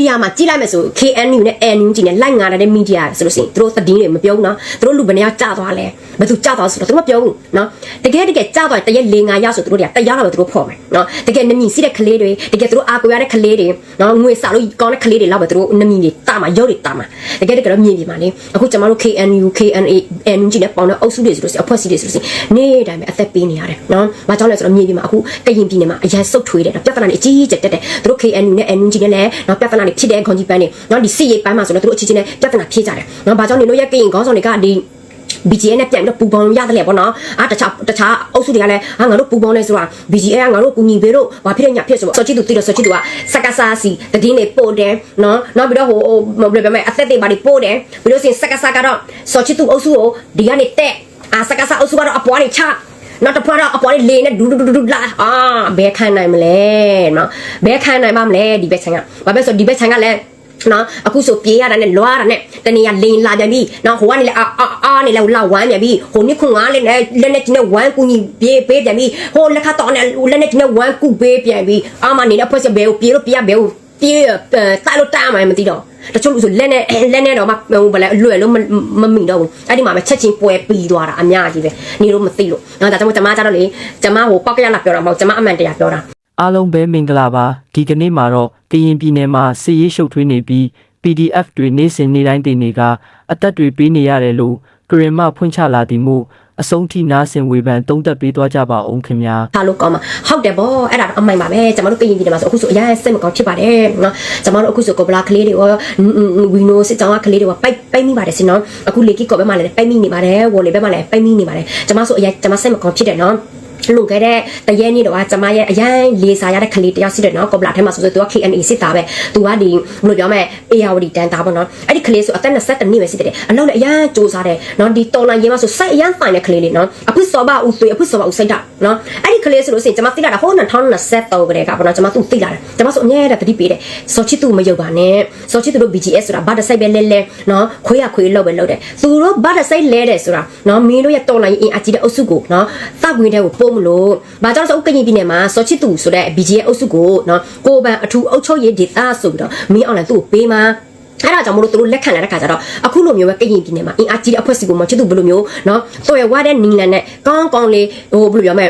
ဒီယာမှာကြည့်လိုက်မယ်ဆို KNU နဲ့ NUG နဲ့လိုက်ငါတဲ့မီဒီယာဆိုလို့ရှိရင်သူတို့သတင်းတွေမပြောဘူးနော်သူတို့လူဘယ်နှယောက်ကြာသွားလဲဘယ်သူကြာသွားဆိုတော့သူတို့မပြောဘူးနော်တကယ်တကယ်ကြာသွားတရက်၄၅ရောက်ဆိုသူတို့တွေကတရားလာပဲသူတို့ဖော်မယ်နော်တကယ်နမီစီးတဲ့ကလေးတွေတကယ်သူတို့အာကိုရတဲ့ကလေးတွေနော်ငွေစာလို့ကောင်းတဲ့ကလေးတွေလောက်ပဲသူတို့နမီတွေတာမှာရုပ်တွေတာမှာတကယ်တကယ်တော့မြင်ပြမှာလေအခုကျွန်တော်တို့ KNU KNA NUG နဲ့ပေါင်းတဲ့အုပ်စုတွေဆိုလို့ရှိရင်အဖွဲ့အစည်းတွေဆိုလို့ရှိရင်နေ့တိုင်းပဲအသက်ပေးနေရတယ်နော်ဘာကြောင့်လဲဆိုတော့မြင်ပြမှာအခုကရင်ပြည်နယ်မှာအရန်စုတ်ထွေးတယ်နော်ပြဿနာတွေအကြီးကြီးတက်တယ်သူတို့ KNU နဲ့ NUG နဲ့လည်းနော်ပြဿနာတွေဖြစ်တဲ့ခွန်ကြီးပန်းတွေနော်ဒီစစ်ရေးပိုင်းမှာဆိုတော့သူတို့အချင်းချင်းနဲ့ပြဿနာဖြစ်ကြတယ်နော်ဘာကြောင့်နေလို့ရကရင်ခေါင်းဆောင်တွေကဒီ BGA နဲ့ပြန်ပြီးတော့ပူပေါင်းရတယ်လေပေါ့နော်အာတခြားတခြားအုပ်စုတွေကလည်းဟာငါတို့ပူပေါင်းလဲဆိုတာ BGA ကငါတို့ကူညီပေးလို့ဘာဖြစ်လဲညာဖြစ်ဆိုတော့စောချစ်သူတိတော့စောချစ်သူကစက္ကစားစီတည်င်းတွေပို့တယ်နော်နောက်ပြီးတော့ဟိုဟိုဘယ်လိုပြောမလဲအသက်တွေဘာတွေပို့တယ်ပြီးလို့ရှိရင်စက္ကစားကတော့စောချစ်သူအုပ်စုကိုဒီကနေတက်အာစက္ကစားအုပ်စုကတော့အပွားတွေချ နောက်တစ်ဖက်တော့အပေါ်လေးလေနဲ့ဒူဒူဒူဒူလာအာဘယ်ခံနိုင်မလဲနော်ဘယ်ခံနိုင်ပါမလဲဒီဘက်ဆိုင်ကဘာပဲဆိုဒီဘက်ဆိုင်ကလည်းနော်အခုဆိုပြေးရတာနဲ့လွားတာနဲ့တနေရလိန်လာပြန်ပြီနော်ဟိုကနေလည်းအာအာအာနေလည်းလောက်ဝမ်းပြန်ပြီဟိုနှစ်ခုငါးလေးနဲ့လက်နဲ့ကျင်းဝမ်းကူညီပြေးပေးပြန်ပြီဟိုလက်ခတော့နဲ့လက်နဲ့ကျင်းဝမ်းကူပေးပြန်ပြီအာမနေတဲ့ဖွဲ့စဘဲကိုပြေးလို့ပြေးရဘဲကိုပြေးတိုက်လို့တားမှမသိတော့ တချို့လူဆိုလက်နဲ့လက်နဲ့တော့မှဟိုဘယ်လဲအလွယ်လို့မမိတော့ဘူးအဲ့ဒီမှာပဲချက်ချင်းပွဲပြီးသွားတာအများကြီးပဲနေလို့မသိလို့နော်ဒါကြောင့်ကျမကြတော့လေကျမဟိုပောက်ကရလာပြောတာမဟုတ်ကျမအမှန်တရားပြောတာအားလုံးပဲမင်္ဂလာပါဒီကနေ့မှာတော့ကရင်ပြည်နယ်မှာစစ်ရေးရှုပ်ထွေးနေပြီး PDF တွေနေ့စဉ်နေ့တိုင်းတင်နေကအသက်တွေပေးနေရတယ်လို့ကရင်မဖွင့်ချလာသည်မို့ အဆုံးထိနားဆင်ဝေဖန်တုံးသက်ပေးသွားကြပါအောင်ခင်ဗျာထားလို့ကောင်းမှာဟုတ်တယ်ဗောအဲ့ဒါတော့အမိုင်ပါပဲကျမတို့ကရင်ပြည်နယ်မှာဆိုအခုဆိုအရင်စိတ်မကောင်းဖြစ်ပါတယ်နော်ကျမတို့အခုဆိုကောဗလာကလေးတွေရောဝီနိုစစ်ကြောင်းကကလေးတွေရောပိုက်ပိုက်မိပါတယ်စင်နော်အခုလေကီကောဘက်မှာလည်းပိုက်မိနေပါတယ်ဝေါ်လေဘက်မှာလည်းပိုက်မိနေပါတယ်ကျမဆိုအရင်ကျမစိတ်မကောင်းဖြစ်တယ်နော် လုံခဲ့တဲ့တရဲနေ့တော့ကျမရဲ့အရင်လေးစားရတဲ့ကလေးတယောက်ရှိတယ်နော်ကောဗလာထဲမှာဆိုဆိုသူက KNA စစ်သားပဲသူကဒီဘယ်လိုပြောမလဲ ARD တန်သားပေါ့နော်အဲ့ဒီကလေးဆိုအသက်22နှစ်ပဲရှိတယ်အလောက်နဲ့အရင်စူးစားတယ်နော်ဒီတော်လိုင်းရေးမှာဆိုစိတ်အရင်ဖိုင်တဲ့ကလေးလေးနော်အခုစောပါဦးသွေးအခုစောပါဦးစိတ်တာနော်အဲ့ဒီ ကလေးဆိုလို့ရှိရင်ကျမသိလာတာဟို2023ကလေးကပေါ့နော်ကျမသူ့သိလာတယ်ကျမဆိုအမြဲတမ်းတတိပေးတယ်စောချစ်သူမယုတ်ပါနဲ့စောချစ်သူတို့ BGS ဆိုတာဘာတစိုက်ပဲလဲလဲနော်ခွေးရခွေးလောက်ပဲလောက်တယ်သူတို့ဘာတစိုက်လဲတယ်ဆိုတာနော်မင်းတို့ရဲ့တော်လိုင်းရေးအင်အကြီးတဲ့အုပ်စုကိုနော်တောက်ဝင်တဲ့ကိုပို့မလို့ဘာကြောင့်လဲဆိုကရင်ပြည်နယ်မှာစောချစ်သူဆိုတဲ့ BGS အုပ်စုကိုနော်ကိုပန်အထူးအုပ်ချုပ်ရေးဒေသဆိုပြီးတော့မင်းအောင်လိုင်းသူ့ကိုပေးမှာ အဲ့ဒါကြောင့်မလို့သူတို့လက်ခံလာတဲ့ခါကျတော့အခုလိုမျိုးပဲကရင်ပြည်နယ်မှာအင်အားကြီးတဲ့အဖွဲ့အစည်းကိုမှချစ်သူဘယ်လိုမျိုးနော်တော်ရဝတဲ့နီလန်နဲ့ကောင်းကောင်းလေးဟိုဘယ်လိုပြောမလဲ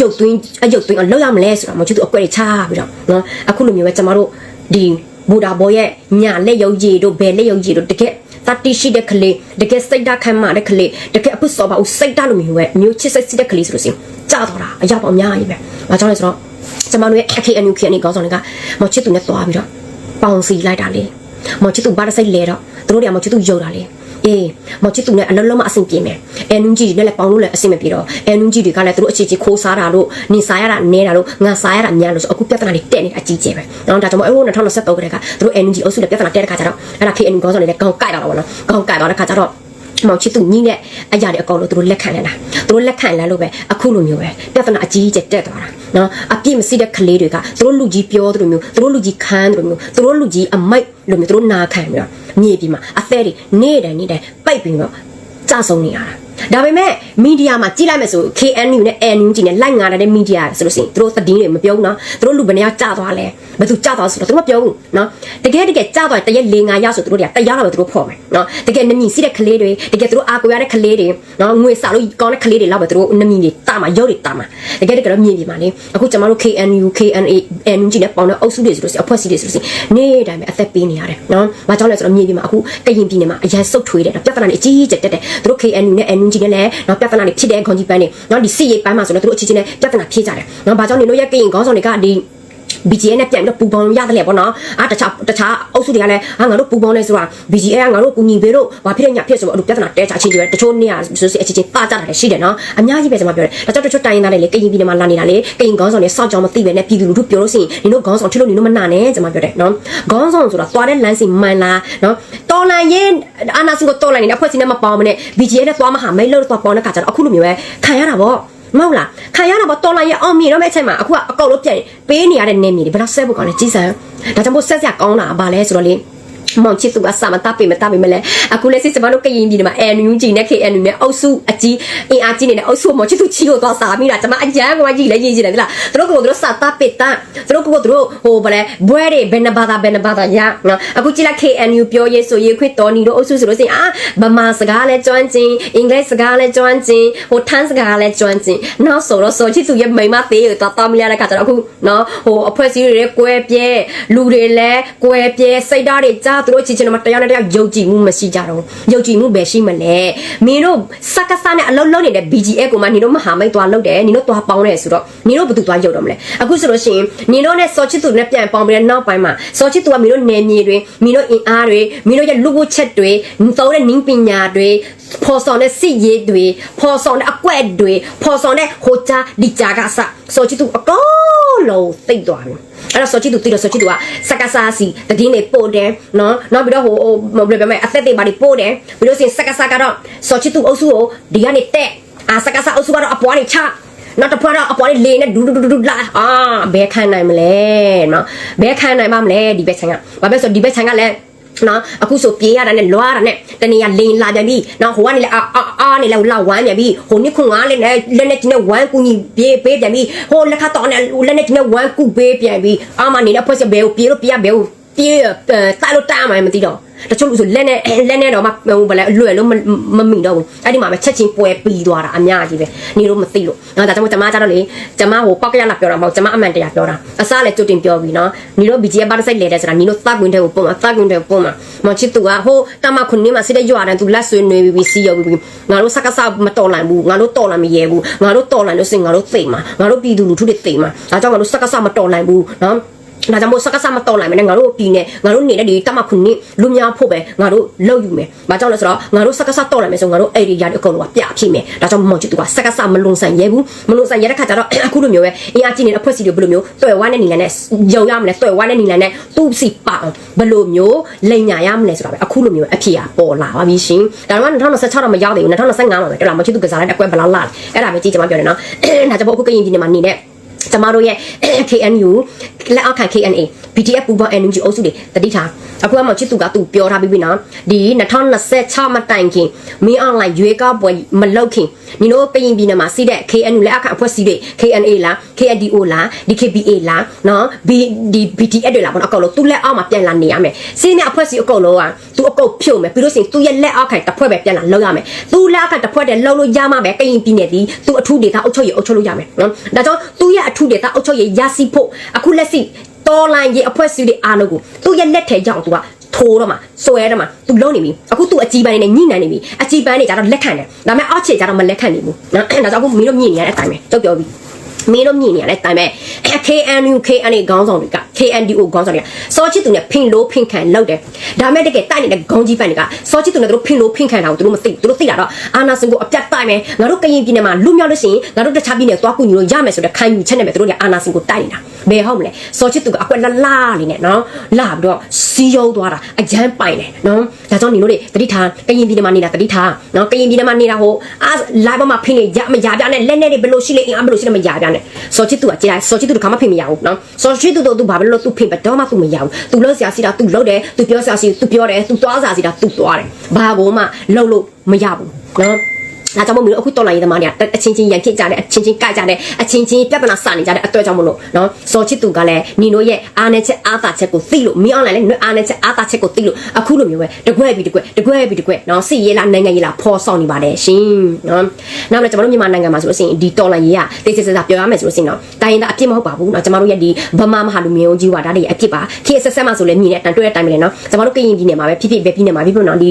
ရုပ်သွင်းအရုပ်သွင်းအောင်လောက်ရမလဲဆိုတာမှချစ်သူအကွက်တွေချပြီးတော့နော်အခုလိုမျိုးပဲကျမတို့ဒီဘူဒါဘောရဲ့ညာလက်ရုပ်ရည်တို့ဘယ်လက်ရုပ်ရည်တို့တကယ်တတိရှိတဲ့ကလေးတကယ်စိတ်ဓာတ်ခံမှတဲ့ကလေးတကယ်အဖုစောပါဦးစိတ်ဓာတ်လိုမျိုးပဲမျိုးချစ်စိတ်စစ်တဲ့ကလေးဆိုလို့ရှိရင်ကြာတော့တာအရောက်အများကြီးပဲ။ဘာကြောင့်လဲဆိုတော့ကျမတို့ရဲ့ KNU KNA ကောင်းဆောင်တွေကမချစ်သူနဲ့သွားပြီးတော့ပေါင်စီလိုက်တာလေ။ မော်ချစ်သူဘာတစ်စိတ်လဲတော့သူတို့တွေကမော်ချစ်သူယုံတာလေအေးမော်ချစ်သူနဲ့အလုံးလုံးမအဆင်ပြေမယ်အန်နူဂျီတွေနဲ့လည်းပေါင်းလို့လည်းအဆင်မပြေတော့အန်နူဂျီတွေကလည်းသူတို့အခြေချခိုးစားတာလို့နေစားရတာနဲတာလို့ငါစားရတာများလို့ဆိုအခုပြဿနာတွေတက်နေအကြီးကျယ်ပဲနော်ဒါကြောင့်မို့အဲ့2023ကတည်းကသူတို့အန်နူဂျီအုပ်စုလည်းပြဿနာတက်တဲ့ခါကျတော့အဲ့ဒါ KNU ကောင်းဆောင်တွေလည်းကောင်းကြိုက်တာပေါ့နော်ကောင်းကြိုက်တော့တဲ့ခါကျတော့ မောင်ချစ်သူညီးတဲ့အရာတွေအကောင်လို့သူတို့လက်ခံနေတာသူတို့လက်ခံလာလို့ပဲအခုလိုမျိုးပဲပြဿနာအကြီးကြီးတက်သွားတာနော်အပြည့်မရှိတဲ့ကလေးတွေကသူတို့လူကြီးပြောသလိုမျိုးသူတို့လူကြီးခန်းသလိုမျိုးသူတို့လူကြီးအမိုက်လိုမျိုးသူတို့နာခံပြီးတော့မြေပြင်မှာအသက်တွေနေ့တိုင်းနေ့တိုင်းပိတ်ပြီးတော့ကြဆုံးနေရတာ ဒါပေမဲ့မီဒီယာမှာကြည့်လိုက်မယ်ဆို KNU နဲ့ NUG နဲ့လိုက်ငါတဲ့မီဒီယာဆိုလို့ရှိရင်သူတို့သတင်းတွေမပြောဘူးနော်သူတို့လူဘယ်နှယောက်ကြာသွားလဲဘယ်သူကြာသွားဆိုတော့သူတို့မပြောဘူးနော်တကယ်တကယ်ကြာသွားတရက်၄၅ရောက်ဆိုသူတို့တွေကတရားလာပဲသူတို့ဖော်မယ်နော်တကယ်နမီစီးတဲ့ကလေးတွေတကယ်သူတို့အာကိုရတဲ့ကလေးတွေနော်ငွေစာလို့ကောင်းတဲ့ကလေးတွေလောက်ပဲသူတို့နမီတွေတာမှာရုပ်တွေတာမှာတကယ်တကယ်တော့မြင်ပြမှာလေအခုကျွန်တော်တို့ KNU KNA NUG နဲ့ပေါင်းတဲ့အုပ်စုတွေဆိုလို့ရှိရင်အဖွဲ့အစည်းတွေဆိုလို့ရှိရင်နေ့တိုင်းပဲအသက်ပေးနေရတယ်နော်ဘာကြောင့်လဲဆိုတော့မြင်ပြမှာအခုကရင်ပြည်နယ်မှာအရန်စုတ်ထွေးတယ်ပြဿနာတွေအကြီးကြီးတက်တယ်သူတို့ KNU နဲ့ NUG နဲ့လည်းနော်ပြဿနာတွေဖြစ်တဲ့ခွန်ကြီးပန်းတွေနော်ဒီစစ်ရေးပိုင်းမှာဆိုတော့သူတို့အချင်းချင်းနဲ့ပြဿနာဖြစ်ကြတယ်နော်ဘာကြောင့်နေလို့ရကရင်ခေါင်းဆောင်တွေကဒီ BGA နဲ့ပြန်ပြီးတော့ပူပေါင်းရတယ်လေပေါ့နော်အာတခြားတခြားအုပ်စုတွေကလည်းဟာငါတို့ပူပေါင်းနေဆိုတာ BGA ကငါတို့ကူညီပေးလို့ဘာဖြစ်လဲညာဖြစ်ဆိုတော့အဲ့လိုပြဿနာတဲချချင်းကြီးပဲတချို့နေရာဆိုစီအချင်းချင်းပါကြတာလည်းရှိတယ်နော်အများကြီးပဲကျွန်မပြောတယ်ဒါကြောင့်တချို့တိုင်းရင်းသားတွေလေကရင်ပြည်နယ်မှာလာနေတာလေကရင်ခေါင်းဆောင်တွေစောင့်ကြောင်မသိပဲနဲ့ပြည်သူလူထုပြောလို့ရှိရင်နင်တို့ခေါင်းဆောင်ထလို့နင်တို့မနာနဲ့ကျွန်မပြောတယ်နော်ခေါင်းဆောင်ဆိုတာသွားတဲ့လမ်းစီမှန်လားနော်တော်လန်ရင်အာနာစင်ကိုတော်လန်နေတဲ့အဖွဲ့အစည်းနဲ့မပေါင်းမနဲ့ BGA နဲ့သွားမဟာမိတ်လို့သွားပေါင်းတဲ့ခါကျတော့အခုလိုမျိုးပဲခံရတာပေါ့ မဟုတ်လားခံရတာပေါ့တော်လာရအောင်မြင်တော့မဲ့အချိန်မှာအခုကအကောက်လို့ပြန်ပေးနေရတဲ့နေမြေတွေဘယ်တော့ဆက်ဖို့ကောင်းလဲကြီးစံဒါကြောင့်မို့ဆက်စရာကောင်းတာဗာလဲဆိုတော့လေ မောင်ချစ်သူကစာမတပ်ပေမတပ်ပေမလဲအခုလက်စစ်ကျမတို့ကရင်ပြည်မှာ NUG နဲ့ KNU နဲ့အုပ်စုအကြီးအင်အားကြီးနေတဲ့အုပ်စုမောင်ချစ်သူချီကိုသွားစာမိတာကျမအကြမ်းကွာကြီးလည်းရင်းကြီးတယ်လားသူတို့ကသူတို့စာတပ်ပေတန်းသူတို့ကသူတို့ဟိုဗလဲဘွဲတွေဘယ်နှဘာသာဘယ်နှဘာသာရနော်အခုကြည့်လိုက် KNU ပြောရေးဆိုရေးခွင့်တော်နီတို့အုပ်စုဆိုလို့ရှိရင်အာဗမာစကားလည်းကျွမ်းကျင်အင်္ဂလိပ်စကားလည်းကျွမ်းကျင်ဟိုထန်းစကားလည်းကျွမ်းကျင်နောက်ဆိုတော့ဆိုချစ်သူရဲ့မိမသေးကိုတော့တာမရတဲ့ခါကျတော့အခုနော်ဟိုအဖွဲ့အစည်းတွေလည်းကွဲပြဲလူတွေလည်းကွဲပြဲစိတ်ဓာတ်တွေကြားသူတို့ချစ်ချင်တော့တရားနဲ့တရားယုံကြည်မှုမရှိကြတော့ယုံကြည်မှုပဲရှိမလဲမင်းတို့စက္ကစနဲ့အလုံးလုံးနေတဲ့ BGF ကိုမှနင်တို့မဟာမိတ်သွားလုပ်တယ်နင်တို့သွားပေါင်းတယ်ဆိုတော့နင်တို့ဘယ်သူသွားယုံတော့မလဲအခုဆိုလို့ရှိရင်နင်တို့နဲ့စောချစ်သူနဲ့ပြန်ပေါင်းပြီးတဲ့နောက်ပိုင်းမှာစောချစ်သူကမင်းတို့နယ်မြေတွေမင်းတို့အင်အားတွေမင်းတို့ရဲ့လူကိုချက်တွေသုံးတဲ့နင်းပညာတွေဖော်ဆောင်တဲ့စစ်ရေးတွေဖော်ဆောင်တဲ့အကွက်တွေဖော်ဆောင်တဲ့ဟိုချာဒီချာကစစောချစ်သူအကုန်လုံးသိသွားပြီ အဲ့တော့စောချစ်သူတိတော့စောချစ်သူကစက္ကစစီတည်င်းတွေပို့တယ်နော်နောက်ပြီးတော့ဟိုဟိုဘယ်လိုပြောမလဲအသက်တွေပါတွေပို့တယ်ပြီးလို့ရှိရင်စက္ကစကတော့စောချစ်သူအုပ်စုကိုဒီကနေတက်အာစက္ကစအုပ်စုကတော့အပွားတွေချနောက်တစ်ဖွဲ့တော့အပေါ်လေးလေနဲ့ဒူဒူဒူဒူလာအာဘယ်ခံနိုင်မလဲနော်ဘယ်ခံနိုင်မမလဲဒီဘက်ဆန်ကဘာပဲဆိုဒီဘက်ဆန်ကလည်း နော်အခုဆိုပြေးရတာနဲ့လွားရတာနဲ့တနေရလိန်လာပြန်ပြီနော်ဟိုကနေလည်းအာအာအာနေလည်းလာဝမ်းပြန်ပြီဟိုနှစ်ခွန်ငါလည်းလည်းလက်နဲ့ချင်းနဲ့ဝမ်းကူညီပြေးပေးပြန်ပြီဟိုလက်ခတော့နဲ့လက်နဲ့ချင်းနဲ့ဝမ်းကူပေးပြန်ပြီအာမနေနဲ့ဖွဲ့စဘဲကိုပြေးလို့ပြေးရဘဲကို ပြေးတိုက်လို့တားမှမသိတော့တချို့လူဆိုလက်နဲ့လက်နဲ့တော့မဟိုဘယ်လဲအလွယ်လို့မမိတော့ဘူးအဲ့ဒီမှာပဲချက်ချင်းပွဲပြီးသွားတာအများကြီးပဲနေလို့မသိလို့နော်ဒါကြောင့်ကျမကျတော့လေကျမဟိုပောက်ကရလာပြောတာမဟုတ်ကျမအမှန်တရားပြောတာအစားလည်းကြိုတင်ပြောပြီးနော်နေလို့ BGF ဘာဆိုင်လဲတဲ့ဆိုတာနေလို့သတ်ကွင်းတဲ့ကိုပုံမှာသတ်ကွင်းတဲ့ကိုပုံမှာမချစ်သူကဟိုတမခုနေမှာစစ်တဲ့ရွာတန်းသူလက်ဆွေနေပြီးစီရောက်ပြီးငါတို့စကားစမတော်နိုင်ဘူးငါတို့တော်နိုင်မရဲဘူးငါတို့တော်နိုင်လို့စင်ငါတို့သိမှာငါတို့ပြည်သူလူထုတွေသိမှာဒါကြောင့်ငါတို့စကားစမတော်နိုင်ဘူးနော် ဒါကြောင့်မို့စကားစမတော်နိုင်မနဲ့ငါတို့ပြည်နေငါတို့နေတဲ့ဒီတမခုနှစ်လူများဖို့ပဲငါတို့လောက်ယူမယ်။ဘာကြောင့်လဲဆိုတော့ငါတို့စကားစတော်နိုင်မယ်ဆိုငါတို့အဲ့ဒီຢာတွေအကုန်လုံးကပြဖြစ်မယ်။ဒါကြောင့်မောင်ချစ်သူကစကားစမလုံဆိုင်ရဲဘူး။မလုံဆိုင်ရဲတဲ့ခါကျတော့အခုလိုမျိုးပဲအင်အားကြီးနေတဲ့အဖွဲ့အစည်းတွေဘယ်လိုမျိုးတွယ်ဝါးတဲ့နီလန်နဲ့ယုံရမလဲတွယ်ဝါးတဲ့နီလန်နဲ့သူ့စီပါအောင်ဘယ်လိုမျိုးလိန်ညာရမလဲဆိုတာပဲအခုလိုမျိုးအဖြစ်အပေါ်လာပါပြီရှင်။ဒါတော့2026တော့မရောက်သေးဘူး2025မှာပဲတော်လားမောင်ချစ်သူကစားလိုက်တဲ့အကွက်ဘယ်လောက်လာလဲ။အဲ့ဒါပဲကြည့်ကြမှာပြောတယ်နော်။ဒါကြောင့်အခုကရင်ပြည်နယ်မှာနေတဲ့ ကျမတို့ရဲ့ KNU လက်အောက်ခံ KNA BTF ပူပေါင်း NUG အုပ်စုတွေတတိထားအခုမှချစ်သူကသူပြောထားပြီးပြီနော်ဒီ2026မတိုင်ခင်မင်း online ရွေးကောက်ပွဲမလုပ်ခင်ညီတို့ပရင်ပြည်နယ်မှာစီးတဲ့ KNU လက်အောက်ခံအဖွဲ့အစည်းတွေ KNA လား KNDO လား DKBA လားနော် B ဒီ BTF တွေလားပေါ့နော်အကုန်လုံးသူ့လက်အောက်မှာပြန်လာနေရမယ်စီးတဲ့အဖွဲ့အစည်းအကုန်လုံးကသူအကုန်ဖြုတ်မယ်ပြီးလို့ရှိရင်သူ့ရဲ့လက်အောက်ခံတစ်ဖွဲ့ပဲပြန်လာလောက်ရမယ်သူ့လက်အောက်ခံတစ်ဖွဲ့တည်းလောက်လို့ရမှာပဲကရင်ပြည်နယ်ဒီသူအထူးဒေသအုပ်ချုပ်ရေးအုပ်ချုပ်လို့ရမယ်နော်ဒါကြောင့်သူ့ရဲ့အထူးဒေသအုပ်ချုပ်ရေးရရှိဖို့အခုလက်ရှိတော်လိုင်းရဲ့အဖွဲ့အစည်းတွေအားလုံးကိုသူ့ရဲ့လက်ထဲကြောင့်သူကထိုးတော့မှာစွဲတော့မှာသူလုံးနေပြီအခုသူအကြီးပန်းနေနဲ့ညှိနှံနေပြီအကြီးပန်းနေကြတော့လက်ခံတယ်ဒါပေမဲ့အောက်ခြေကြတော့မလက်ခံနိုင်ဘူးနော်ဒါကြောင့်အခုမင်းတို့မြင်နေရတဲ့အတိုင်းပဲတုတ်ပြောပြီမင်းတို့မြင်နေရတဲ့အတိုင်းပဲ KNU KNA ခေါင်းဆောင်တွေက KNDO ခေါင်းဆောင်တွေကစောချစ်သူနဲ့ဖင်လို့ဖင်ခံလောက်တယ်ဒါမဲ့တကယ်တိုက်နေတဲ့ခေါင်းကြီးပန်တွေကစောချစ်သူနဲ့တို့ဖင်လို့ဖင်ခံတာကိုတို့မသိဘူးတို့သိတာတော့အာနာစင်ကိုအပြတ်တိုက်မယ်ငါတို့ကရင်ပြည်နယ်မှာလူမြောက်လို့ရှိရင်ငါတို့တခြားပြည်နယ်သွားကူညီလို့ရမယ်ဆိုတဲ့ခံယူချက်နဲ့ပဲတို့ကအာနာစင်ကိုတိုက်နေတာဘယ်ဟုတ်မလဲစောချစ်သူကအကွက်လာလာလေးနဲ့နော်လာပြီးတော့စီးရုံးသွားတာအကျန်းပိုင်တယ်နော်ဒါကြောင့်ညီတို့တွေတတိထားကရင်ပြည်နယ်မှာနေတာတတိထားနော်ကရင်ပြည်နယ်မှာနေတာဟိုအာလာဘမှာဖင်နေရမရပြနဲ့လက်နဲ့တွေဘယ်လိုရှိလဲအင်အားဘယ်လိုရှိလဲမရပြနဲ့စောချစ်သူကကြည်လိုက်စောချစ်သူကမှဖင်မရဘူးနော်စောချစ်သူတို့သူဘာပဲလို့သူဖင်ပဲတော့မှသူမရဘူးသူလို့ဆရာစီတာသူလို့တယ်သူပြောဆရာစီသူပြောတယ်သူသွားဆရာစီတာသူသွားတယ်ဘာကိုမှလုံလို့မရဘူးနော် ဒါကြောင့်မို့လို့အခုတော်လိုင်းရေးသမားတွေကအချင်းချင်းရန်ဖြစ်ကြတယ်အချင်းချင်းကြိုက်ကြတယ်အချင်းချင်းပြဿနာစနေကြတဲ့အတွက်ကြောင့်မို့လို့နော်စောချစ်သူကလည်းညီတို့ရဲ့အားနဲ့ချက်အားသာချက်ကိုသိလို့မင်းအောင်လည်းလည်းအားနဲ့ချက်အားသာချက်ကိုသိလို့အခုလိုမျိုးပဲတကွဲပြီးတကွဲတကွဲပြီးတကွဲနော်စစ်ရေးလားနိုင်ငံရေးလားဖော်ဆောင်နေပါတယ်ရှင်နော်နောက်လည်းကျွန်တော်တို့မြန်မာနိုင်ငံမှာဆိုလို့ရှိရင်ဒီတော်လိုင်းရေးကတိတ်စစ်စစ်ပြောရမယ်ဆိုလို့ရှိရင်နော်တိုင်းရင်းသားအပြစ်မဟုတ်ပါဘူးနော်ကျွန်တော်တို့ရဲ့ဒီဗမာမဟာလူမျိုးကြီးဝါဒါတွေအပြစ်ပါခေတ်ဆက်ဆက်မှဆိုလည်းမြင်တဲ့အတန်တွေ့တဲ့အတိုင်းပဲလေနော်ကျွန်တော်တို့ကရင်ပြည်နယ်မှာပဲဖြစ်ဖြစ်ပဲပြည်နယ်မှာဖြစ်ဖြစ်နော်ဒီ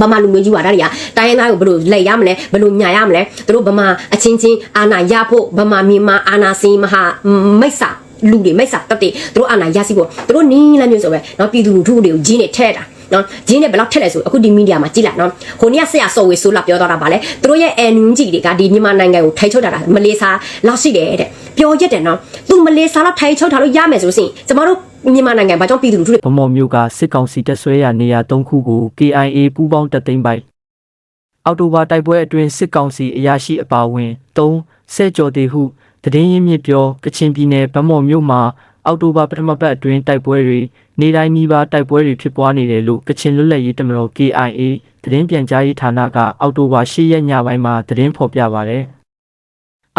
ဗမာလူမျိုးကြီးပါဒါတွေကတိုင်းရင်းသားကိုဘယ်လိုလက်ရမလဲဘယ်လိုညာရမလဲသူတို့ဗမာအချင်းချင်းအာနာရဖို့ဗမာမြန်မာအာနာစင်းမဟာမိတ်ဆာလူတွေမိတ်ဆာတက်တဲ့သူတို့အာနာရစီဖို့သူတို့နီးလမ်းမျိုးဆိုပဲเนาะပြည်သူလူထုတွေကိုဂျင်းနဲ့ထဲတာနော်ဂျင်းနဲ့ဘယ်လောက်ထက်လဲဆိုအခုဒီမီဒီယာမှာကြည့်လိုက်နော်ဟိုနေ့ကဆရာစော်ဝေဆိုးလာပြောတော့တာဗာလဲသူတို့ရဲ့ NUG တွေကဒီမြန်မာနိုင်ငံကိုထိုင်ချုပ်တာမလေးစားလောက်ရှိတယ်တဲ့ ပြောရက်တယ်နော်သူမလေးစားလောက်ထိုင်ချုပ်ထားလို့ရမယ်ဆိုလို့ရှိရင်ကျမတို့မြန်မာနိုင်ငံဘာကြောင့်ပြည်သူလူထုတွေဗမော်မျိုးကစစ်ကောင်စီတပ်ဆွဲရာနေရာ၃ခုကို KIA ပူးပေါင်းတပ်သိမ်းပိုက်အောက်တိုဘာတိုက်ပွဲအတွင်းစစ်ကောင်စီအရာရှိအပါအဝင်၃ဆဲကြော်တေဟုတည်င်းရင်းမြစ်ပြောကချင်ပြည်နယ်ဗမော်မျိုးမှာအောက်တိုဘာပထမပတ်အတွင်းတိုက်ပွဲတွေနေတိုင်းနီးပါးတိုက်ပွဲတွေဖြစ်ပွားနေတယ်လို့ကချင်လွတ်လပ်ရေးတမတော် KIA သတင်းပြန်ကြားရေးဌာနကအောက်တိုဘာ10ရက်ညပိုင်းမှာသတင်းဖော်ပြပါတယ်။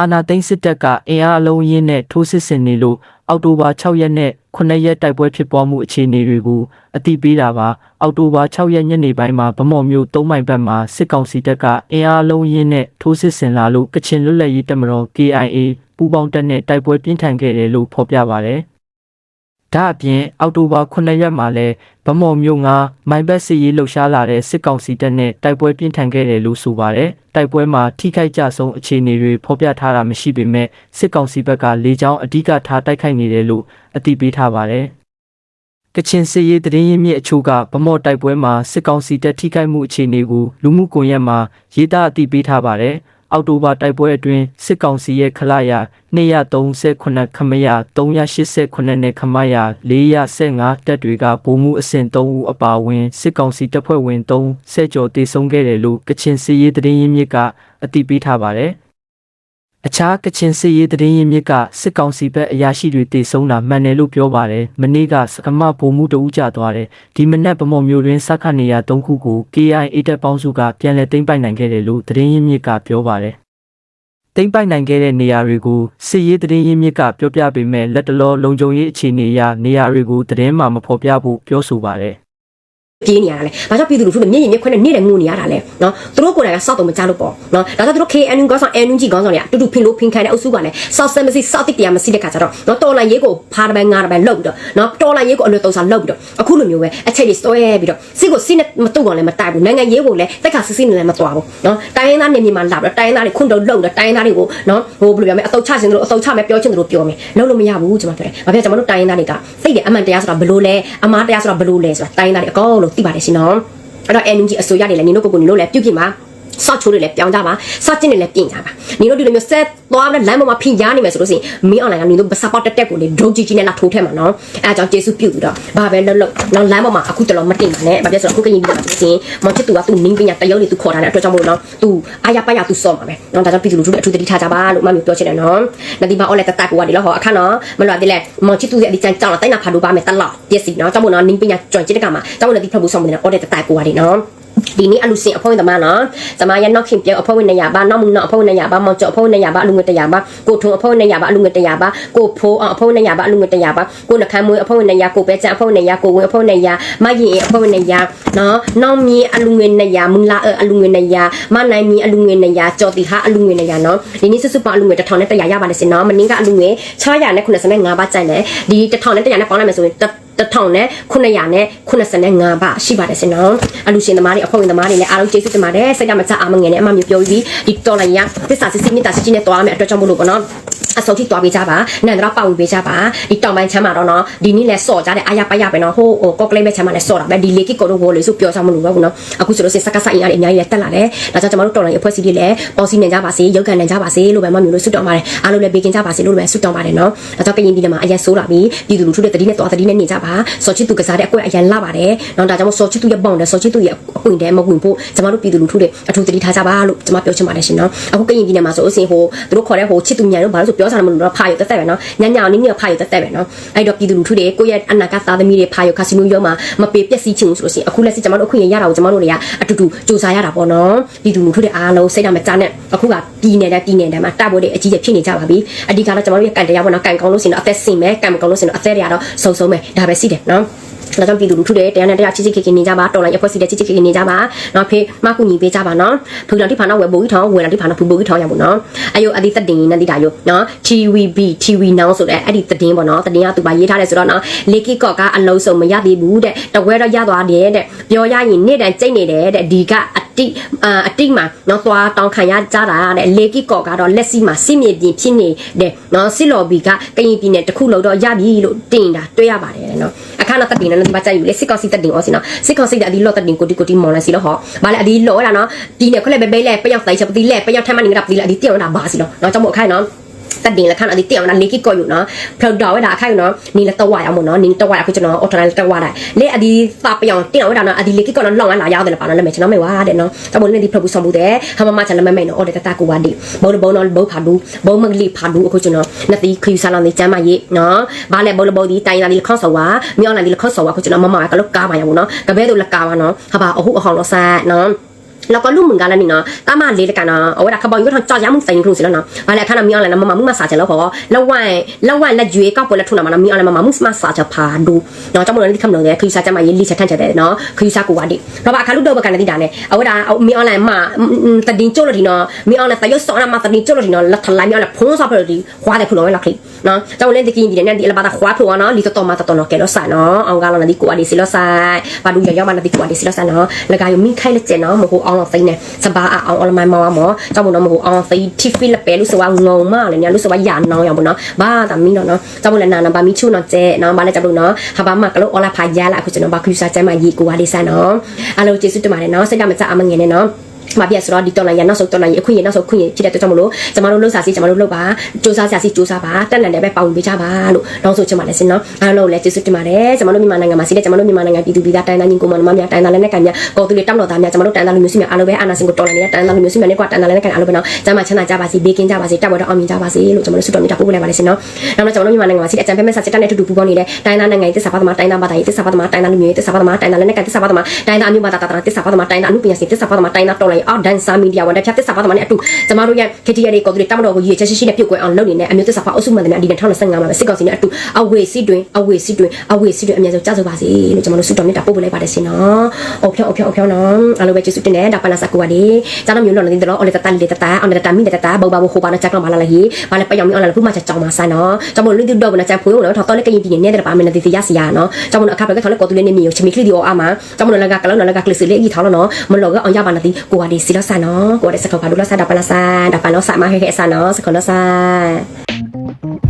အာနာသိန်းစစ်တပ်ကအင်အားအလုံးရင်းနဲ့ထိုးစစ်ဆင်နေလို့အောက်တိုဘာ6ရက်နဲ့9ရက်တိုက်ပွဲဖြစ်ပွားမှုအခြေအနေတွေကိုအတိပေးတာပါအောက်တိုဘာ6ရက်ညနေပိုင်းမှာဗမော်မျိုး၃မိုင်ဘက်မှာစစ်ကောင်စီတပ်ကအင်အားအလုံးရင်းနဲ့ထိုးစစ်ဆင်လာလို့ကချင်လွတ်လပ်ရေးတမတော် KIA ပူးပေါင်းတပ်နဲ့တိုက်ပွဲပြင်းထန်ခဲ့တယ်လို့ဖော်ပြပါတယ်။ ဒါအပြင်အောက်တိုဘာ9ရက်မှာလည်းဗမော်မျိုးငါမိုင်ဘက်စစ်ရေးလှုပ်ရှားလာတဲ့စစ်ကောင်စီတပ်နဲ့တိုက်ပွဲပြင်းထန်ခဲ့တယ်လို့ဆိုပါတယ်။တိုက်ပွဲမှာထိခိုက်ကြဆုံးအခြေအနေတွေဖော်ပြထားတာမရှိပေမဲ့စစ်ကောင်စီဘက်ကလေကြောင်းအဓိကထားတိုက်ခိုက်နေတယ်လို့အသိပေးထားပါတယ်။ကချင်စစ်ရေးတရင်ရင်မြစ်အချို့ကဗမော့တိုက်ပွဲမှာစစ်ကောင်စီတပ်ထိခိုက်မှုအခြေအနေကိုလူမှုကွန်ရက်မှာရေးသားအသိပေးထားပါတယ်။ အောက်တိုဘာတိုက်ပွဲအတွင်းစစ်ကောင်စီရဲ့ခလာရ238ခမရ389နဲ့ခမရ415တပ်တွေကဗိုလ်မှူးအဆင့်3ဦးအပါအဝင်စစ်ကောင်စီတပ်ဖွဲ့ဝင်3ဆဲကျော်တေဆုံးခဲ့တယ်လို့ကချင်စစ်ရေးတရင်ရင်မြစ်ကအသိပေးထားပါတယ်။ အခြားကချင်စစ်ရေးတရင်ရင်မြစ်ကစစ်ကောင်စီဘက်အရာရှိတွေတေဆုံးတာမှန်တယ်လို့ပြောပါတယ်။မနေ့ကစကမဗိုလ်မှူးတဦးကြသွားတယ်။ဒီမနက်ဗမော်မျိုးတွင်စခတ်နေရ၃ခုကို KIA တပ်ပေါင်းစုကပြန်လည်သိမ်းပိုက်နိုင်ခဲ့တယ်လို့တရင်ရင်မြစ်ကပြောပါတယ်။သိမ်းပိုက်နိုင်ခဲ့တဲ့နေရာတွေကိုစစ်ရေးတရင်ရင်မြစ်ကပြောပြပေမဲ့လက်တလောလုံခြုံရေးအခြေအနေအရနေရာတွေကိုသတင်းမှမဖော်ပြဖို့ပြောဆိုပါတယ်။ ပြေးနေရတာလဲဘာကြောင့်ပြည်သူလူထုတွေမျက်ရည်မျက်ခွန်းနဲ့နေတဲ့ငိုနေရတာလဲနော်သူတို့ကိုယ်တိုင်ကစောက်တော့မကြလို့ပေါ့နော်ဒါကြောင့်သူတို့ KNU ကောင်းဆောင် NUG ကောင်းဆောင်တွေကအတူတူဖင်လို့ဖင်ခံတဲ့အုပ်စုကလည်းစောက်ဆက်မရှိစောက်တိတရားမရှိတဲ့ခါကျတော့နော်တော်လိုင်းရေးကိုဖားတစ်ပိုင်းငါးတစ်ပိုင်းလှုပ်ပြီးတော့နော်တော်လိုင်းရေးကိုအလွတ်သုံးစားလှုပ်ပြီးတော့အခုလိုမျိုးပဲအချက်တွေစွဲပြီးတော့စစ်ကိုစစ်နဲ့မတုံအောင်လည်းမတိုက်ဘူးနိုင်ငံရေးကိုလည်းတက်ခါစစ်စစ်နဲ့လည်းမတွားဘူးနော်တိုင်းရင်းသားနေမြေမှာလာပြီးတော့တိုင်းရင်းသားတွေခွန့်တုံလှုပ်တော့တိုင်းရင်းသားတွေကိုနော်ဟိုဘယ်လိုပြောမလဲအတုတ်ချခြင်းတို့အတုတ်ချမယ်ပြောခြင်းတို့ပြောမယ်လှုပ်လို့မရဘူးကျွန်မပြောတယ်ဘာဖြစ်ကျွန်တော်တို့တိုင်းရင်းသားတွေကစိတ်တယ်အမှန်တရားဆိုတာဘလို့လဲအမားတရားဆိုတာဘလို့လဲဆိုတာတိုင်းရင်းသားတွေအကောလုံးသိပါတယ်ရှင်နော်အဲ့တော့ NUG အစိုးရတွေလည်းနင်တို့ကိုကိုနင်တို့လည်းပြုတ်ပြမှာ စောက်ချိုးတွေလည်းပြောင်းကြပါစောက်ကျင်းတွေလည်းပြင်ကြပါနင်တို့ဒီလိုမျိုးဆက်သွားတဲ့လမ်းပေါ်မှာဖိညာနေမယ်ဆိုလို့ရှိရင်မင်းအွန်လိုင်းကနင်တို့စပတ်တက်တက်ကိုလေဒုံကြီးကြီးနဲ့လာထိုးထဲမှာနော်အဲအကြောင်းကျေးဇူးပြုပြီးတော့ဘာပဲလှုပ်လှုပ်နောက်လမ်းပေါ်မှာအခုတလောမတင်ပါနဲ့ဘာဖြစ်ဆိုတော့အခုကရင်ပြီးတော့ဆိုရင်မောင်ချစ်သူကသူနင်းပညာတရုပ်တွေသူခေါ်ထားတဲ့အတွက်ကြောင့်မို့လို့နော်သူအားရပါရသူစော့မှာပဲနော်ဒါကြောင့်ပြည်သူလူထုတွေအထူးတတိထားကြပါလို့မမျိုးပြောချင်တယ်နော်နဒီမာအော်လက်တတက်ကိုကဒီလောဟောအခါနော်မလွားသေးလဲမောင်ချစ်သူရဲ့ဒီချန်ကြောင်းတိုင်းနာဖာလို့ပါမယ်တလောက်ပြည့်စီနော်ကြောင့်မို့နော်နင်းပညာကြွတဲ့ကမှာကြောင့်မို့လည်းဒီဖတ်ဖို့ဆောင်နေတယ်အော်လက်တတက်ကိုကဒီနော် ဒီနေ့အလူစင်အဖိုးဝင်သမားနော်။ဇမားရနောက်ခင်ပြောအဖိုးဝင်နေရပါနောက်မှုနောက်အဖိုးဝင်နေရပါမောင်ကျော်အဖိုးဝင်နေရပါအလူငွေတရပါကိုထုံအဖိုးဝင်နေရပါအလူငွေတရပါကိုဖိုးအောင်အဖိုးဝင်နေရပါအလူငွေတရပါကိုနှခမ်းမွေးအဖိုးဝင်နေရကိုပဲချန်အဖိုးဝင်နေရကိုဝင်းအဖိုးဝင်နေရမရင်အဖိုးဝင်နေရနော်နောက်မြင်အလူငွေနေရမူလာအလူငွေနေရမနိုင်မြင်အလူငွေနေရကြော်တီဟာအလူငွေနေရနော်ဒီနေ့စွစွပအလူငွေတစ်ထောင်နဲ့တရာရပါလိမ့်စင်နော်မင်းကအလူငွေ695ပါးကျန်တယ်ဒီတစ်ထောင်နဲ့တရာနဲ့ပေါင်းလိုက်မယ်ဆိုရင် တစ်ထောင်နဲ့900နဲ့85ပါရှိပါတယ်စင်နော်အလူရှင်သမားတွေအဖွဲ့ဝင်သမားတွေလည်းအားလုံးကျေးဇူးတင်ပါတယ်စိတ်ကမချအားမငယ်နဲ့အမှမျိုးပြောပြီးဒီတော်လိုင်းရသစ္စာစစ်စစ်မြတ်တာစစ်စစ်နဲ့တွားမယ်အတွက်ကြောင့်မလို့ပေါ့နော်အစောတိတွားပေးကြပါနန္ဒရာပါဝင်ပေးကြပါဒီတောင်ပိုင်းချမ်းမှာတော့နော်ဒီနေ့လဲစော့ကြတဲ့အာရပါရပဲနော်ဟိုဟိုကော့ကလေးပဲချမ်းမှာလဲစော့တာပဲဒီလေကီကိုတော့ဝေါ်လေဆိုပြောချမလို့ပဲပေါ့နော်အခုဆိုလို့စင်စကဆိုင်ရအများကြီးလဲတက်လာတယ်ဒါကြောင့်ကျွန်တော်တို့တော်လိုင်းအဖွဲ့အစည်းတွေလည်းပေါ်စီနေကြပါစေရုပ်ကန်နေကြပါစေလို့ပဲမမျိုးလို့ဆုတောင်းပါတယ်အားလုံးလည်းပေးကင်ကြပါစေလို့ပဲဆုတောင်းပါတယ်နော်ဒါကြောင့်ကရင်ပြည်နယ်မှာအရင်ဆိုးလာပြီးပြည်သူလူထုတွေတတိနဲ့တွားတတိနဲ့နေကြပါစောချစ်သူကစားတဲ့အကွက်အရင်လာပါတယ်နော်ဒါကြောင့်မို့စောချစ်သူရဲ့ပေါင်တယ်စောချစ်သူရဲ့အကွင်တဲ့မဝင်ဖို့ကျွန်တော်တို့ပြည်သူလူထုတွေအထူးတတိထားကြပါလို့ကျွန်မပြောချင်ပါတယ်ရှင်နော်အခုကရင်ပြည်နယ်မှာဆိုအစင်ဟိုသူတို့ခေါ်တဲ့ဟိုချစ်သူညံတို့ဘာလို့ဆိုပြောစားမလို့တော့ဖာရတက်တက်ပဲနော်ညညနင်းနေဖာရတက်တက်ပဲနော်အဲ့တော့ပြည်သူလူထုတွေကိုယ့်ရဲ့အနာဂတ်သားသမီးတွေဖာရကာစီနိုရုံးမှာမပေးပျက်စီးချင်ဘူးဆိုလို့ရှိရင်အခုလက်ရှိကျွန်တော်တို့အခွင့်အရေးရတာကိုကျွန်တော်တို့တွေကအတူတူစူးစမ်းရတာပေါ့နော်ပြည်သူလူထုတွေအားလုံးစိတ်ဓာတ်မကြနဲ့အခုကပြည်နယ်တဲ့ပြည်နယ်တဲ့မှာတပ်ဖို့တွေအကြီးကြီးဖြစ်နေကြပါပြီအဓိကတော့ကျွန်တော်တို့ရဲ့ကန်တရားပေါ့နော်ကန်ကောင်းလို့ရှိရင်တော့အသက်စင်မယ်ကန်မကောင်းလို့ရှိရင်တော့အသက်တွေကတော့စုံစုံမယ်ဒါပဲရှိတယ်နော် ဒါကြောင့်ပြည်သူလူထုတွေတရားနဲ့တရားချစ်ချစ်ခင်ခင်နေကြပါတော်လိုင်းအဖွဲ့အစည်းတွေချစ်ချစ်ခင်ခင်နေကြပါနော်ဖေမကူညီပေးကြပါနော်ဖူလာတိဖာနော်ဝယ်ဘူကြီးထောင်းဝယ်လာတိဖာနော်ဖူဘူကြီးထောင်းရပါနော်အယုတ်အဒီသက်တင်နဲ့တိတာယုနော် TVB TV now ဆိုတဲ့အဲ့ဒီသတင်းပေါ့နော်သတင်းကသူပါရေးထားတယ်ဆိုတော့နော်လေကီကော့ကအလုံးစုံမရသေးဘူးတဲ့တဝဲတော့ရသွားတယ်တဲ့ပြောရရင်နေ့တန်ကြိတ်နေတယ်တဲ့ဒီကအတိအာအတိမှာနော်သွားတောင်းခံရကြတာတဲ့လေကီကော့ကတော့လက်စီမှာစစ်မြေပြင်ဖြစ်နေတဲ့နော်စစ်လော်ဘီကကရင်ပြည်နယ်တစ်ခုလောက်တော့ရပြီလို့တင်တာတွေ့ရပါတယ်နော်အ ခါတော့တက်တင်နဲ့ဒီမှာကြိုက်ယူလေစစ်ကော့စီတက်တင်ဩစီနော်စစ်ကော့စီတဲ့အဒီလော့တက်တင်ကိုတီကိုတီမော်လိုက်စီလို့ဟောဘာလဲအဒီလော့တာနော်ဒီနဲ့ခလက်ပဲပဲလဲပယောက်တိုင်းချက်ပတိလဲပယောက်ထမ်းမနေကြပတိလဲအဒီတင်တော့ဘာစီလို့နော်ကြောင့်မို့အခါနော် တက်တင်လက်ခဏဒီတရားနာလေကီကောယူနော်ဖလောက်တော့ဝဲတာခိုင်နော်နီလက်တော့ဝါရအောင်မနော်နီတော့ဝါရအခုကျွန်တော်အော်တိုလိုက်တော့ဝါတယ်လေအဒီသာပြောင်တင်ဝဲတာနော်အဒီလေကီကောနော်လောင်းလာရောက်တယ်ပါနော်လက်မဲ့ကျွန်တော်မေဝါတဲ့နော်တမလို့နေဒီဖလောက်ဘူးဆောင်ဘူးတဲ့ဟာမမချလက်မဲ့မဲ့နော်အော်တဲ့တတကူဝါဒီဘုံဘုံနော်ဘုံဖာဒူဘုံမကလေးဖာဒူအခုကျွန်တော်နှစ်တီခယူဆာလောင်းနေကျမ်းမရေးနော်ဘာလဲဘုံဘုံဒီတိုင်လာဒီခေါဆောဝါမြောင်းလာဒီခေါဆောဝါအခုကျွန်တော်မမကလောက်ကားပါရဘူးနော်ကဘဲတို့လက်ကားပါနော်ဟာပါအဟုအဟောင်းလို့ဆာနော် แล้วก็ลูกเหมือนกันแล้วนี่เนาะตามาเลยละกันเนาะเอาไว้ถ้าเขาบอกอยู่ทางจอดยามมึงใส่ยิงครูสิแล้วเนาะมาแล้วข้านะมีอะไรนะมามามึงมาสาเจแล้วพอแล้ววันแล้ววันละจุ้ยก็ปวดละทุนนะมามีอะไรมามามึงมาสาเจพาดูเนาะจังหวะนั้นที่คำนวณเนี่ยคือสาจะมาเยลิชะทันจะได้เนาะคือสากูว่าดิเพราะว่าข้าลูกเดินไปกันที่ด่านเนี่ยเอาไว้ถ้าเอามีอะไรมาตัดดินโจ้ละทีเนาะมีอะไรแต่ยศสอนมาตัดดินโจ้ละทีเนาะแล้วทลายมีอะไรพุ่งซาไปเลยดิคว้าได้คุณน้อยละคลิเนาะจังหวะนั้นที่กินดีเนี่ยดีละบาตาคว้าพลัว နော်ကြောင့်လည်းတကင်းဒီနဲ့ဒီအလဘာတာခွာဖို့နော်လီတော့တော်မတော်နော်ကဲလို့ဆာနော်အောင်ကလောနဒီကိုအလီစီလို့ဆာဘာလူရရမနဒီကိုအလီစီလို့ဆာနော်လကယမင်းခိုင်လက်ကျနော်မဟုတ်အောင်သိနေစပါအောင်အောင်မမောမောကြောင့်မနော်မဟုတ်အောင်သိတီဖီလက်ပဲလို့ဆိုဝငုံမလည်းညာလို့ဆိုဝရနောင်းရမနော်ဘာတာမင်းနော်နော်ကြောင့်မလည်းနာနာဘာမီချုနော်ကျဲနော်ဘာလည်းကြောက်လို့နော်ဟာဘာမကလို့အော်လာဖာရလာအခုကျွန်တော်ဘာကူစာကျမကြီးကိုအလီဆာနော်အလိုကျေးဇူးတင်ပါတယ်နော်စိတ်ကမကြအမငယ်နဲ့နော် မပြဆိုတော့ဒီတော်လိုင်းရနောက်ဆုံးတော်လိုင်းရအခုရနောက်ဆုံးခွင့်ရဖြစ်တဲ့အတွက်ကြောင့်မလို့ကျမတို့လှုပ်ရှားစီကျမတို့လှုပ်ပါစူးစမ်းဆရာစီစူးစမ်းပါတက်လန်လည်းပဲပါဝင်ပေးကြပါလို့တောင်းဆိုချင်ပါတယ်စင်နော်အားလုံးလည်းကျေးဇူးတင်ပါတယ်ကျမတို့မြန်မာနိုင်ငံမှာစီးတဲ့ကျမတို့မြန်မာနိုင်ငံပြည်သူပြည်သားတိုင်းသားညီကိုမနမများတိုင်းသားလည်းနဲ့ကန်များကော်သူတွေတောင်းတော်သားများကျမတို့တိုင်းသားလူမျိုးစုများအားလုံးပဲအာနာစင်ကိုတော်လိုင်းနေတဲ့တိုင်းသားလူမျိုးစုများနဲ့ကွာတိုင်းသားလည်းနဲ့ကန်အားလုံးပဲနော်ကျမချမ်းသာကြပါစေဘေးကင်းကြပါစေတက်ပေါ်တော့အောင်မြင်ကြပါစေလို့ကျမတို့ဆုတောင်းမြတ်တာပို့ပေးလိုက်ပါတယ်စင်နော်နောက်တော့ကျမတို့မြန်မာနိုင်ငံမှာစီးတဲ့အကြံပေးမဲ့စာစစ်တပ်နဲ့အတူတူပူးပေါင်းနေတဲ့တိုင်းသားနိုင်ငံရေးသစ္စာပါသမားတိုင်းသားဘာသာရေးသစ္စာပါသမားတိုင်းသားလူမျိုးရေးသစ္စာပါသမားတိုင်းသားလည်းနဲ့ကန်သစ္စာပါသမားတိုင်းသားအမျိုးဘာသာတာတာသစ္စာပါသမားတိုင်းသားအမှုပညာရှင်သစ္စာပါသမားတိုင်းသားတော်လိုင်းအော်ဒန်ဆာမီဒီယာဝန်တဲ့ဖြတ်သစ္စာပါသမားနဲ့အတူကျမတို့ရဲ့ KTR တွေကော်သူတွေတမတော်ကိုရည်ချက်ရှိရှိနဲ့ပြုတ်ကွယ်အောင်လုပ်နေတဲ့အမျိုးသစ္စာပါအုပ်စုမှန်တဲ့အဒီ2025မှာပဲစစ်ကောင်စီနဲ့အတူအဝေစီတွင်အဝေစီတွင်အဝေစီတွင်အများဆုံးကြားဆိုပါစေလို့ကျမတို့ဆုတောင်းမြတ်တာပို့ပေးလိုက်ပါတယ်ရှင်နော်။အော်ဖြောင်းအော်ဖြောင်းအော်ဖြောင်းနော်အားလုံးပဲကျေးဇူးတင်တယ်ဒါပနာစကူပါဒီကျတော့မျိုးလုံးနေတယ်လို့အော်လေတတလီတတအော်လေတတမီတတဘောဘာဘခိုပါနဲ့ချက်တော့မလာလာဟီဘာလဲပယောင်မီအော်လေဖူးမချက်ကြောင်းမှာဆန်နော်ကျမတို့လူတူတော့ဘနာချက်ဖွေးလို့ထောက်တော့လေကရင်ပြည်နေတဲ့ပါမနေတီရစီယာနော်ကျမတို့အခါပဲထောက်လေကောတူလေးနေမီကိုချမီကလီဒီအော်အာမကျမတို့လည်းကကလုံးလည်းကကလစ်စလေးကြီးထောက်လို့နော်မလောကအောင်ရပါနာတီကိုဟာဒီစီလောဆန်နော်ကို di silosa gua Kuwari sekolah dulu sa dapalasa, dapalosa mahihi sa sano, sekolah kulosa.